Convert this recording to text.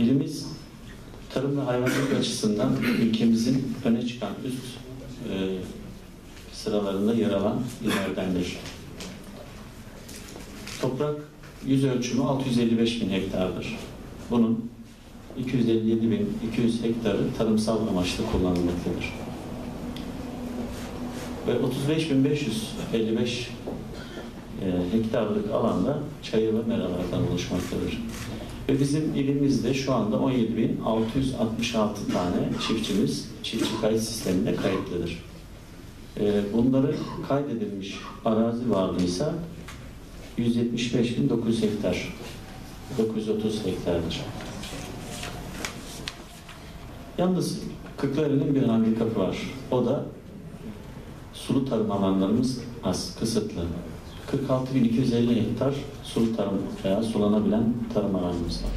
İlimiz tarım ve hayvancılık açısından ülkemizin öne çıkan üst e, sıralarında yer alan illerdendir. Toprak yüz ölçümü 655 bin hektardır. Bunun 257 bin 200 hektarı tarımsal amaçlı kullanılmaktadır. Ve 35.555 e, hektarlık alanda çayır ve meralardan oluşmaktadır. Ve bizim ilimizde şu anda 17.666 tane çiftçimiz çiftçi kayıt sisteminde kayıtlıdır. E, bunları kaydedilmiş arazi varlığıysa 175.900 hektar, 930 hektardır. Yalnız Kırklareli'nin bir handikapı var. O da sulu tarım alanlarımız az, kısıtlı. 46.250 hektar sulu tarım veya sulanabilen tarım alanımız var.